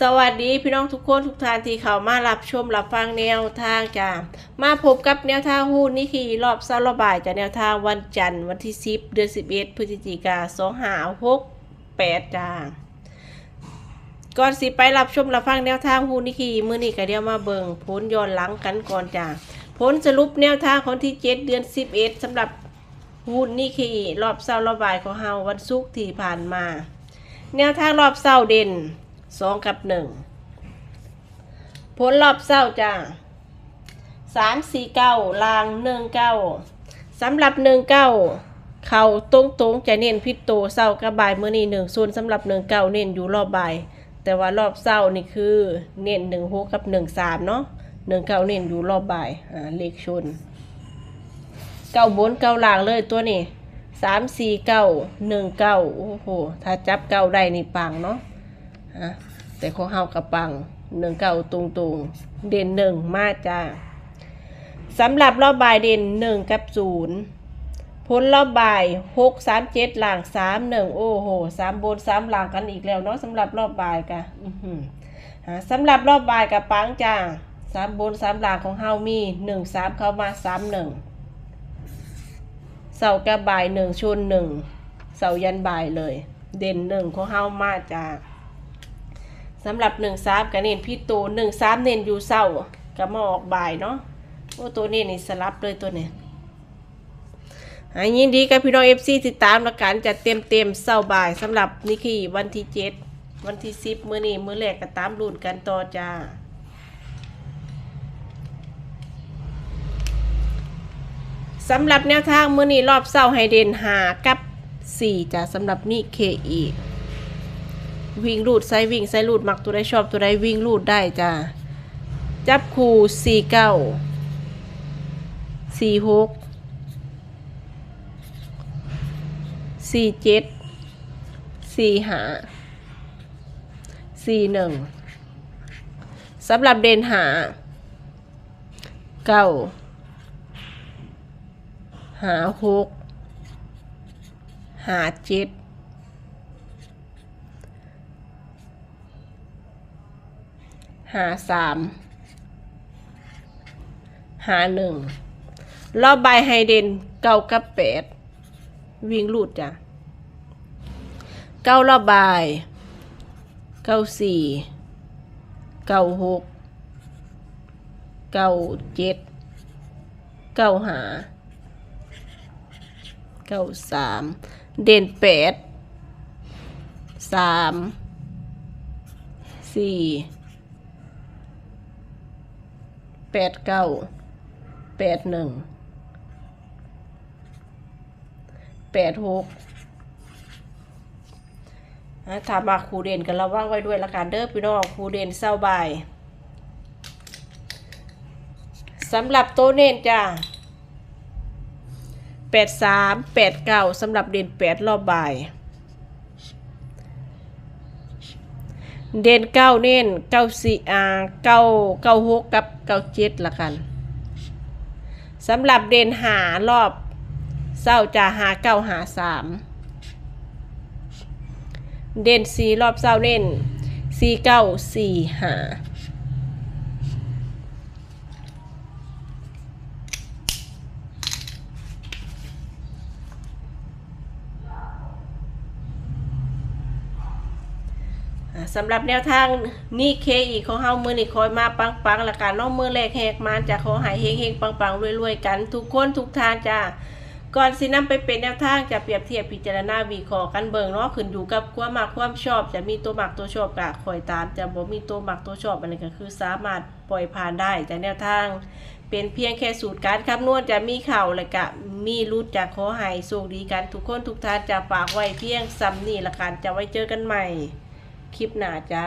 สวัสดีพี่น้องทุกคนทุกท่านที่เข้ามารับชมรับฟังแนวทางจ้ามาพบกับแนวทางหุ้นนี่คือรอบเสาร์ระบายจากแนวทางวันจันทร์วันที่ 10 เดือน 11 พฤศจิกา2 5 6 8จ้าก่อนสิไปรับชมรับฟังแนวทางหุ้นนี่คือมือนี้ก็เดี๋ยวมาเบิ่งผลย้อนหลังกันก่อนจ้าผลสรุปแนวทางของที่ 7 เดือน 11สำหรับหุ้นนี่คือรอบเสาร์ระบายของเฮาวันศุกร์ที่ผ่านมา แนวทางรอบเสาร์เด่น สองกับหนึ่งผลรอบเศร้าจ้าสามสี่เก้าลางหนึ่งเก้าสำหรับหนึ่งเก้าเข่าตรงตรงๆจะเน้นพิษโตเศร้ากับบ่ายเมื่อนี้หนึ่งส่วนสำหรับหนึ่งเก้าเน้นอยู่รอบบ่าย แต่ว่ารอบเศร้านี่คือเน้นหนึ่งหกกับหนึ่งสามเนาะหนึ่งเก้าเน้นอยู่รอบบ่ายอ่าเลขชนเก้าบนเก้าล่างเลยตัวนี้สามสี่เก้าหนึ่งเก้าโอ้โหถ้าจับเก้าได้นี่ปังเนาะ อะแต่ของเฮากระปังหนึ่งเก่าตรงตรงๆเด่นหนึ่งมาจ้าสำหรับรอบบ่ายเด่นหนึ่งกับศูนย์ผลรอบบ่ายหกสามเจ็ดหลังสามหนึ่งโอ้โหสามบนสามหลังกันอีกแล้วเนาะสำหรับรอบบ่ายกะอื้อหืออะสำหรับรอบบ่ายกับปังจ้าสามบนสามหลังของเฮามีหนึ่งสามเข้ามาสามหนึ่งเสาร์กับบ่ายหนึ่งชนหนึ่งเสาร์ยันบ่ายเลย เด่นหนึ่งของเฮามาจ้า สำหรับหนึ่งสามก็เน้นพี่ตูหนึ่งสามเน้นอยู่เศร้าก็มาออกบ่ายเนาะโอ้ตัวนี้นี่สลับเลยตัวเนี้หายยินดีกับพี่น้องเอฟซีติดตามและกันจะเต็มเต็มเศร้าบ่ายสำหรับนี่คือวันที่เจ็ดวันที่สิบมื้อนี้มื้อแรกก็ตามรุ่นกันต่อจ้าสำหรับแนวทางมื้อนี้รอบเศร้าให้เดนหากับสี่จ้ะสำหรับนี่เคอี วิ่งรูดไซวิ่งไซรูดมักตัวใดชอบตัวใดวิ่งรูดได้จ้าจับคู่สี่เก้าสี่หกสี่เจ็ดสี่หาสี่หนึ่งสำหรับเดนหาเก้าหาหกหาเจ็ด หาสามหาหนึ่งรอบใบไฮเดนเก้ากับแปดวิ่งลูดจ้ะเก้ารอบใบเก้าสี่เก้าหกเก้าเจ็ดเก้าหาเก้าสามเด่นแปดสามสี่ แปดเก้าแปดหนึ่งแปดหกถามมาครูเด่นกันระวังไว้ด้วยละกันเด้อพี่น้องครูเด่นเศร้าบายสำหรับโตเน้นจ้าแปดสามแปดเก้าสำหรับเด่นแปดรอบบ่าย เด่นเก้าเน้นเก้าสี่อ่าเก้าเก้าหกกับเก้าเจ็ดละกันสำหรับเด่นหารอบเศร้าจะหาเก้าหาสามเด่นสี่รอบเศร้าเน้นสี่เก้าสี่หา สำหรับแนวทางนี่เคอีของเฮามือนี่คอยมาปังปังๆละกันน้องมือแรกแหกมานจะขอหายเฮงเฮงปังปังๆรวยๆกัน ทุกคนทุกทางจ้าก่อนสินำไปเป็นแนวทางจะเปรียบเทียบพิจารณาวิเคราะห์กันเบิงเนาะขึ้นอยู่กับความมักความชอบ จะมีตัวหมักตัวชอบกะคอยตาม จะบ่มีตัวหมักตัวชอบอันนี้ก็คือสามารถปล่อยผ่านได้จากแนวทาง เป็นเพียงแค่สูตรการคำนวณจะมีเข่าและกะมีรุดจากขอให้โชคดีกันทุกคนทุกท่านจะฝากไว้เพียงซ้ำนี่ละกันจะไว้เจอกันใหม่ คลิปหน้าจ้า